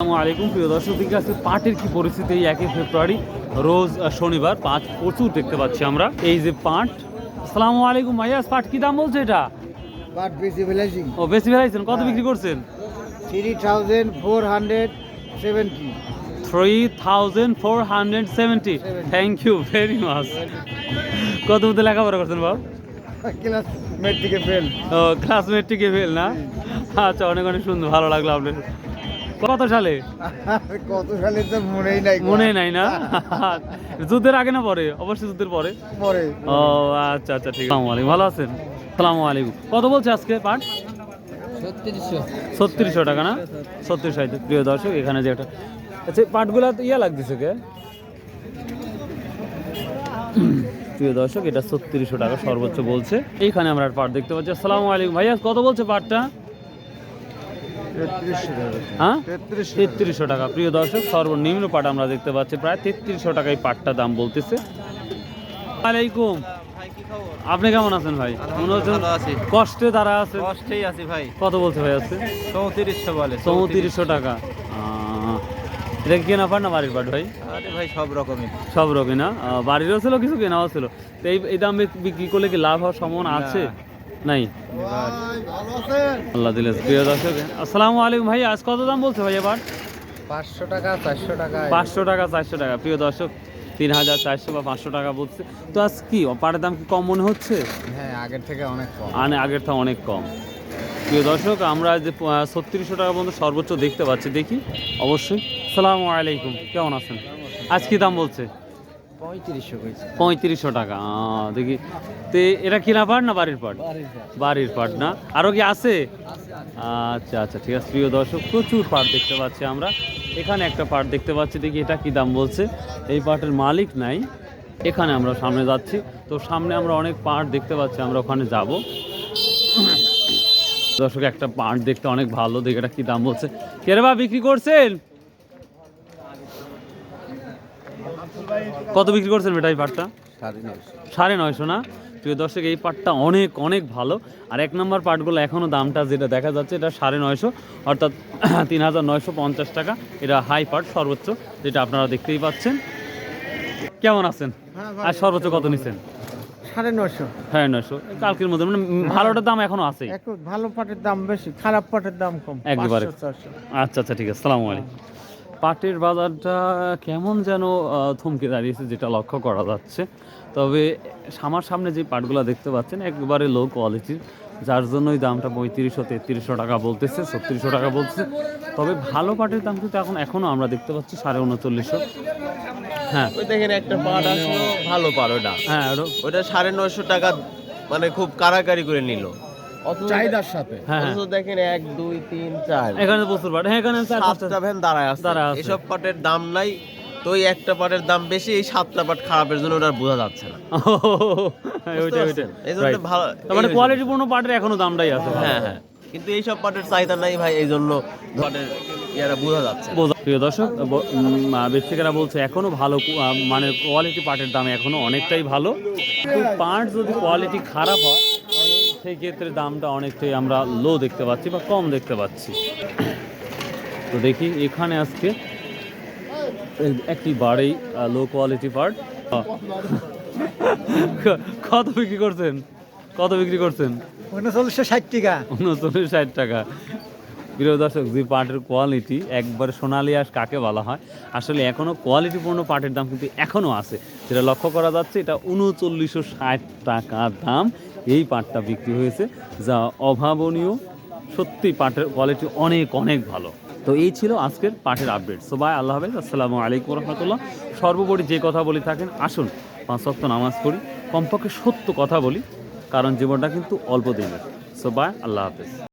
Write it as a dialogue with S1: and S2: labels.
S1: আসসালামু আলাইকুম প্রিয় দর্শক দিকে আছে পাটের কি পরিস্থিতি এই একই ফেব্রুয়ারি রোজ শনিবার পাট প্রচুর দেখতে পাচ্ছি আমরা। এই যে পাট আসসালামু আলাইকুম ভাইয়া পাট কি দাম বলছে এটা?
S2: But visibilizing
S1: ও বেশি বেড়াইছেন কত বিক্রি করছেন?
S2: three thousand four hundred seventy.
S1: Three thousand four hundred seventy. Thank you very much কত মধ্যে লেখাপড়া করছেন বাবু
S2: Class metric fail.
S1: ও ক্লাসমেট টিকে ফেল না? আচ্ছা অনেক অনেক সুন্দর ভালো লাগল আপনার। কত সালে
S2: কত সালে তো মনেই নাই
S1: মনে নাই না? যুদ্ধের আগে না পরে? অবশ্যই যুদ্ধের পরে।
S2: পরে।
S1: ও আচ্ছা আচ্ছা ঠিক আছে। আসসালামু আলাইকুম। ভালো আছেন? আসসালামু আলাইকুম। কত বলছে আজকে পাট
S2: ছত্রিশশো।
S1: টাকা না? ছত্রিশশো প্রিয় দর্শক এখানে যে একটা আচ্ছা পাটগুলা তো ইয়া লাগতেছে কে? প্রিয় দর্শক এটা ছত্রিশশো টাকা সর্বোচ্চ বলছে। এইখানে আমরা আর পাট দেখতে পাচ্ছি। আসসালামু আলাইকুম। ভাইয়া কত বলছে পাটটা হ্যাঁ?
S2: তেত্রিশশো
S1: টাকা। প্রিয় দর্শক সর্বনিম্ন পাট আমরা দেখতে পাচ্ছি প্রায় তেত্রিশশো টাকায় পাটটা দাম বলতেছে। আলাইকুম। আপনি কেমন আছেন ভাই? মনে হচ্ছে কষ্টে তারা আছে
S3: কষ্টেই আছি ভাই।
S1: কত বলছে ভাই আজকে?
S3: চৌত্রিশশো বলে
S1: চৌত্রিশশো টাকা। এটা কেনা পাট না বাড়ির পাট ভাই?
S3: আরে ভাই সব রকমের
S1: সব রকম না? বাড়িরও ছিল কিছু কেনাও ছিল। তো এই দাম বিক্রি করলে কি লাভ হওয়ার সম্ভাবনা আছে? নাই? আল্লাহ দিলে প্রিয় দর্শক আসসালামু আলাইকুম ভাই আজ কত দাম বলছে ভাই এবার?
S2: পাঁচশো টাকা চারশো টাকা।
S1: পাঁচশো টাকা চারশো টাকা। প্রিয় দর্শক তিন হাজার চারশো বা পাঁচশো টাকা বলছে। তো আজ কি পাটের দাম কি কম মনে হচ্ছে?
S2: হ্যাঁ আগের থেকে অনেক কম।
S1: আনে আগের থেকে অনেক কম। প্রিয় দর্শক আমরা যে ছত্রিশশো টাকা পর্যন্ত সর্বোচ্চ দেখতে পাচ্ছি দেখি। অবশ্যই। সালামু আলাইকুম কেমন আছেন? আজ কি দাম বলছে?
S2: পঁয়ত্রিশশো
S1: টাকা দেখি। তে এটা কিনা পাট না বাড়ির পাট? বাড়ির পাট। না? আরও কি আছে? আচ্ছা আচ্ছা ঠিক আছে। প্রিয় দর্শক প্রচুর পাট দেখতে পাচ্ছি আমরা। এখানে একটা পাট দেখতে পাচ্ছি দেখি এটা কি দাম বলছে। এই পাটের মালিক নাই। এখানে আমরা সামনে যাচ্ছি। তো সামনে আমরা অনেক পাট দেখতে পাচ্ছি আমরা ওখানে যাব। দর্শক একটা পাট দেখতে অনেক ভালো দেখে এটা কি দাম বলছে। কেরে বা বিক্রি করছেন? কত বিক্রি করছেন বেটা এই পাটটা?
S2: সাড়ে নয়শো।
S1: না? প্রিয় দর্শক এই পাটটা অনেক অনেক ভালো। আর এক নম্বর পাটগুলো এখনও দামটা যেটা দেখা যাচ্ছে এটা সাড়ে নয়শো। অর্থাৎ তিন হাজার নয়শো পঞ্চাশ টাকা। এটা হাই পাট সর্বোচ্চ যেটা আপনারা দেখতেই পাচ্ছেন। কেমন আছেন?
S2: হ্যাঁ,
S1: আর সর্বোচ্চ কত নিছেন?
S2: সাড়ে নয়শো।
S1: সাড়ে নয়শো। কালকের মধ্যে মানে ভালোটার দাম এখনও আছে।
S2: ভালো পাটের দাম বেশি খারাপ পাটের দাম কম
S1: একবারে। আচ্ছা আচ্ছা ঠিক আছে। পাটের বাজারটা কেমন যেন থমকে দাঁড়িয়েছে যেটা লক্ষ্য করা যাচ্ছে। তবে আমার সামনে যে পাটগুলো দেখতে পাচ্ছেন একবারে লো কোয়ালিটির যার জন্যই দামটা পঁয়ত্রিশশো তেত্রিশশো টাকা বলতেছে ছত্রিশশো টাকা বলতেছে। তবে ভালো পাটের দাম কিন্তু এখন এখনও আমরা দেখতে পাচ্ছি সাড়ে উনচল্লিশশো। হ্যাঁ।
S3: ওই দেখেন একটা পাট আসলো ভালো পাট ওটা।
S1: হ্যাঁ ওটা
S3: সাড়ে নয়শো টাকা মানে খুব কারাকারি করে নিল।
S2: চাহিদার সাথে।
S1: হ্যাঁ হ্যাঁ।
S3: অথচ দেখেন এক দুই তিন চার।
S1: এখানে প্রচুর পাট। হ্যাঁ এখানে চার পাঁচটা।
S3: ভ্যান দাঁড়ায় আছে।
S1: দাঁড়ায় আছে।
S3: এসব পাটের দাম নাই। তো ওই একটা পাটের দাম বেশি এই সাতটা পাট খারাপের জন্য ওটা বোঝা যাচ্ছে না।
S1: ওইটা ওইটা
S3: এই জন্য ভালো
S1: মানে কোয়ালিটিপূর্ণ পাটের এখনও দামটাই আছে।
S3: হ্যাঁ হ্যাঁ। কিন্তু এইসব পাটের চাহিদা নাই ভাই এই জন্য পাটের ইয়ারা বোঝা যাচ্ছে
S1: বোঝা- প্রিয় দর্শক বলছে এখনও ভালো মানে কোয়ালিটি পাটের দাম এখনও অনেকটাই ভালো। কিন্তু পাট যদি কোয়ালিটি খারাপ হয় সেই ক্ষেত্রে দামটা অনেকটাই আমরা লো দেখতে পাচ্ছি বা কম দেখতে পাচ্ছি। তো দেখি এখানে আজকে একটি বাড়ি লো কোয়ালিটি পার্ট কত বিক্রি করছেন? কত বিক্রি করছেন?
S2: উনচল্লিশশো ষাট টাকা।
S1: উনচল্লিশ ষাট টাকা। প্রিয় দর্শক, যে পাটের কোয়ালিটি একবার সোনালি আঁশ কাকে বলা হয়? আসলে এখনও কোয়ালিটিপূর্ণ পাটের দাম কিন্তু এখনও আছে। যেটা লক্ষ্য করা যাচ্ছে, এটা উনচল্লিশশো ষাট টাকা দাম এই পাটটা বিক্রি হয়েছে, যা অভাবনীয়। সত্যি পাটের কোয়ালিটি অনেক অনেক ভালো। তো এই ছিল আজকের পাটের আপডেট সো বাই আল্লাহ হাফেজ। আসসালামু আলাইকুম রহমতুল্লাহ। সর্বোপরি যে কথা বলি থাকেন, আসুন, পাঁচ ওয়াক্ত নামাজ পড়ি। কমপক্ষে সত্য কথা বলি, কারণ জীবনটা কিন্তু অল্প দিনের। সো বাই আল্লাহ হাফেজ।